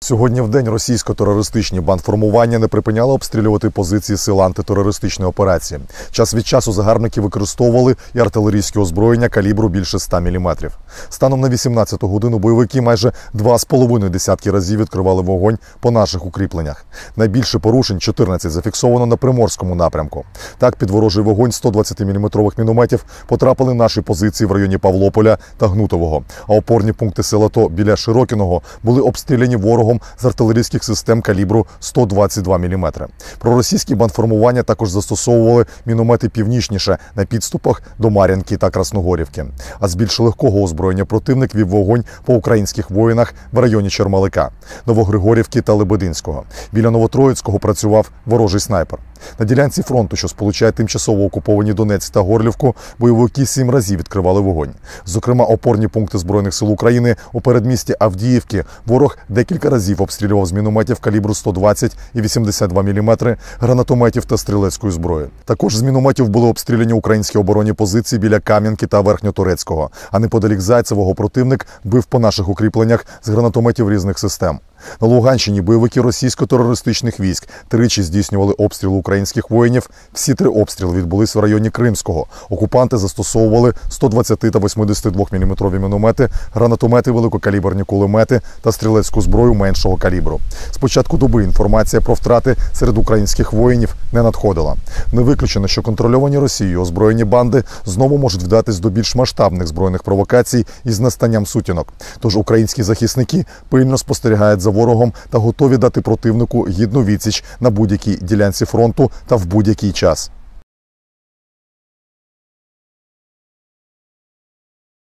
Сьогодні в день російсько-терористичні бандформування не припиняли обстрілювати позиції сил антитерористичної операції. Час від часу загарбники використовували і артилерійське озброєння калібру більше 100 мм. Станом на 18-ту годину бойовики майже два з половиною десятки разів відкривали вогонь по наших укріпленнях. Найбільше порушень 14 зафіксовано на приморському напрямку. Так, під ворожий вогонь 120-мм мінометів потрапили наші позиції в районі Павлополя та Гнутового. А опорні пункти села ТО біля Широкіного були обстріляні ворогом з артилерійських систем калібру 122 мм. Проросійські бандформування також застосовували міномети північніше на підступах до Мар'янки та Красногорівки. А з більш легкого озброєння противник вів вогонь по українських воїнах в районі Чермалика, Новогригорівки та Лебединського. Біля Новотроїцького працював ворожий снайпер. На ділянці фронту, що сполучає тимчасово окуповані Донець та Горлівку, бойовики сім разів відкривали вогонь. Зокрема, опорні пункти збройних сил України у передмісті Авдіївки ворог декілька разів обстрілював з мінометів калібру 120 і 82 мм, гранатометів та стрілецької зброї. Також з мінометів були обстріляні українські оборонні позиції біля Кам'янки та Верхньотурецького. А неподалік Зайцевого противник бив по наших укріпленнях з гранатометів різних систем. На Луганщині бойовики російсько-терористичних військ тричі здійснювали обстріли українських воїнів. Всі три обстріли відбулись в районі Кримського. Окупанти застосовували 120 та 82 мм міномети, гранатомети, великокаліберні кулемети та стрілецьку зброю меншого калібру. З початку доби інформація про втрати серед українських воїнів не надходила. Не виключено, що контрольовані Росією озброєні банди знову можуть вдатись до більш масштабних збройних провокацій із настанням сутінок. Тож українські захисники пильно спостерігають за ворогом та готові дати противнику гідну відсіч на будь-якій ділянці фронту та в будь-який час.